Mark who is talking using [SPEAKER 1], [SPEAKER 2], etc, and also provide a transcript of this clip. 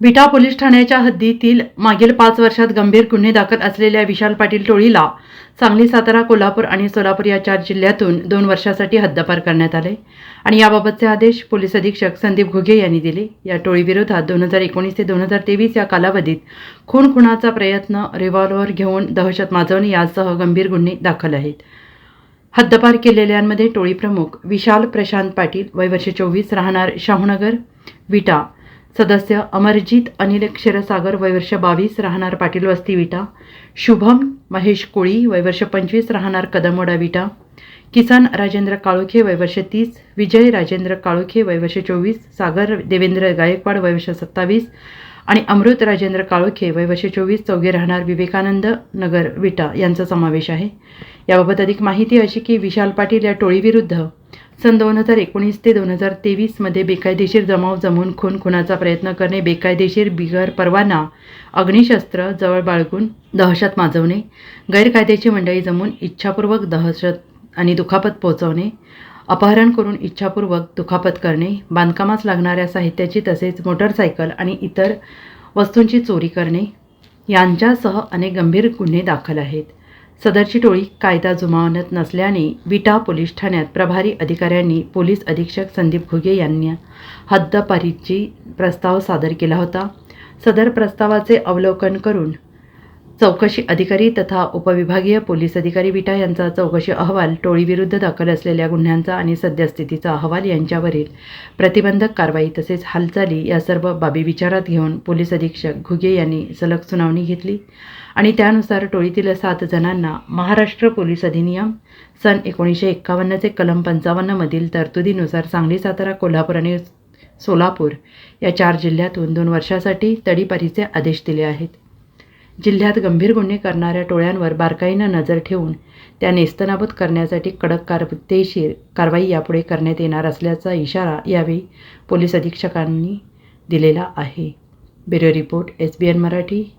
[SPEAKER 1] विटा पोलीस ठाण्याच्या हद्दीतील मागील पाच वर्षात गंभीर गुन्हे दाखल असलेल्या विशाल पाटील टोळीला सांगली सातारा कोल्हापूर आणि सोलापूर या चार जिल्ह्यातून दोन वर्षासाठी हद्दपार करण्यात आले आणि याबाबतचे आदेश पोलीस अधीक्षक संदीप घुगे यांनी दिले. या टोळीविरोधात दोन हजार एकोणीस ते दोन हजार तेवीस या कालावधीत खून खुनाचा प्रयत्न रिव्हॉल्व्हर घेऊन दहशत माजवणे यासह गंभीर गुन्हे दाखल आहेत. हद्दपार केलेल्यांमध्ये टोळी प्रमुख विशाल प्रशांत पाटील वय वर्ष चोवीस राहणार शाहूनगर विटा सदस्य अमरजित अनिल क्षीरसागर वयवर्ष बावीस राहणार पाटील वस्ती विटा. शुभम महेश कोळी वयवर्ष पंचवीस राहणार कदमोडा विटा. किसन राजेंद्र काळोखे वयवर्ष तीस विजय राजेंद्र काळोखे वयवर्ष चोवीस सागर देवेंद्र गायकवाड वयवर्ष सत्तावीस आणि अमृत राजेंद्र काळोखे वयवर्ष चोवीस चौघे राहणार विवेकानंद नगर विटा यांचा समावेश आहे. याबाबत अधिक माहिती अशी की विशाल पाटील या टोळीविरुद्ध सन दोन हजार एकोणीस ते दोन हजार तेवीसमध्ये बेकायदेशीर जमाव जमून खून खुनाचा प्रयत्न करणे बेकायदेशीर बिगर परवाना अग्निशस्त्र जवळ बाळगून दहशत माजवणे गैरकायदेशीर मंडळी जमून इच्छापूर्वक दहशत आणि दुखापत पोहोचवणे अपहरण करून इच्छापूर्वक दुखापत करणे बांधकामास लागणाऱ्या साहित्याची तसेच मोटरसायकल आणि इतर वस्तूंची चोरी करणे यांच्यासह अनेक गंभीर गुन्हे दाखल आहेत. सदरची टोळी कायदा जुमावत नसल्याने विटा पोलीस ठाण्यात प्रभारी अधिकाऱ्यांनी पोलीस अधीक्षक संदीप घुगे यांनी हद्दपारीची प्रस्ताव सादर केला होता. सदर प्रस्तावाचे अवलोकन करून चौकशी अधिकारी तथा उपविभागीय पोलीस अधिकारी विटा यांचा चौकशी अहवाल टोळीविरुद्ध दाखल असलेल्या गुन्ह्यांचा आणि सद्यस्थितीचा अहवाल यांच्यावरील प्रतिबंधक कारवाई तसेच हालचाली या सर्व बाबी विचारात घेऊन पोलीस अधीक्षक घुगे यांनी सलग सुनावणी घेतली आणि त्यानुसार टोळीतील सात जणांना महाराष्ट्र पोलीस अधिनियम सन एकोणीसशे एक्कावन्नचे कलम पंचावन्नमधील तरतुदीनुसार सांगली सातारा कोल्हापूर आणि सोलापूर या चार जिल्ह्यातून दोन वर्षासाठी तडीपारीचे आदेश दिले आहेत. जिल्ह्यात गंभीर गुन्हे करणाऱ्या टोळ्यांवर बारकाईनं नजर ठेवून त्या नेस्तनाबूत करण्यासाठी कडक कायदेशीर कारवाई यापुढे करण्यात येणार असल्याचा इशारा यावेळी पोलीस अधीक्षकांनी दिलेला आहे. Bureau report S B N Marathi.